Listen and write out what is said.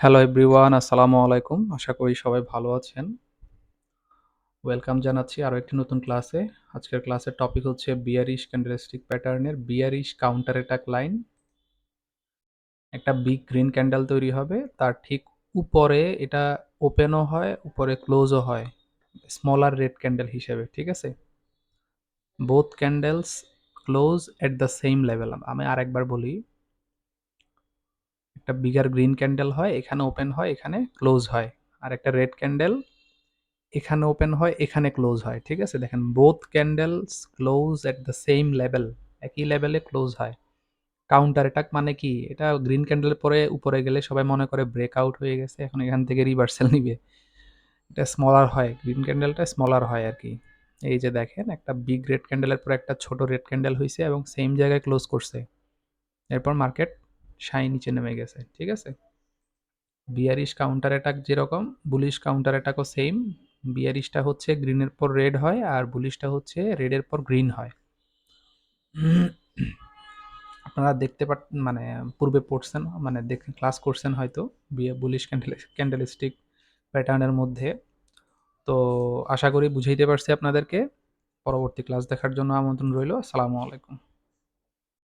Hello everyone আসসালামু আলাইকুম। আশা করি সবাই ভালো আছেন। ওয়েলকাম জানাচ্ছি আরও একটি নতুন ক্লাসে আজকের ক্লাসের টপিক হচ্ছে বিয়ারিশ ক্যান্ডেলস্টিক প্যাটার্নের বিয়ারিশ কাউন্টার অ্যাটাক লাইন একটা বিগ গ্রিন ক্যান্ডেল তৈরি হবে, তার ঠিক উপরে এটা ওপেনও হয়, উপরে ক্লোজও হয়। স্মলার রেড ক্যান্ডেল হিসেবে, ঠিক আছে? Both candles close at the same level আমি আরেকবার বলি একটা বিগার গ্রিন ক্যান্ডেল হয়, এখানে ওপেন হয়, এখানে ক্লোজ হয়। আর একটা রেড ক্যান্ডেল এখানে ওপেন হয়, এখানে ক্লোজ হয়, ঠিক আছে? দেখেন both candles close at the same level একই লেভেলে ক্লোজ হয়। কাউন্টার অ্যাটাক মানে কি? এটা গ্রিন ক্যান্ডেলের পরে উপরে গেলে সবাই মনে করে ব্রেকআউট হয়ে গেছে, এখন এখান থেকে রিভার্সাল নিবে। এটা স্মলার হয় গ্রিন ক্যান্ডেলটা স্মলার হয় আর কি। এই যে দেখেন, একটা বিগ রেড ক্যান্ডেলের পর একটা ছোট রেড ক্যান্ডেল হয়েছে এবং সেম জায়গায় ক্লোজ করছে। এরপর মার্কেট সাই নিচে নেমে গেছে, ঠিক আছে? বিয়ারিশ কাউন্টার অ্যাটাক যেরকম বুলিশ কাউন্টার অ্যাটাকও সেম বিয়ারিশটা হচ্ছে গ্রিনের পর রেড হয় আর বুলিশটা হচ্ছে রেডের পর গ্রিন হয়। আপনারা দেখতে পাট মানে পূর্বে পড়ছেন মানে দেখে ক্লাস করছেন হয়তো, বিয়ে বুলিশ ক্যান্ডেল ক্যান্ডেলস্টিক প্যাটার্নের মধ্যে। তো আশা করি বুঝাইতে পারছি আপনাদেরকে। পরবর্তী ক্লাস দেখার জন্য আমন্ত্রণ রইল, আসসালামু আলাইকুম।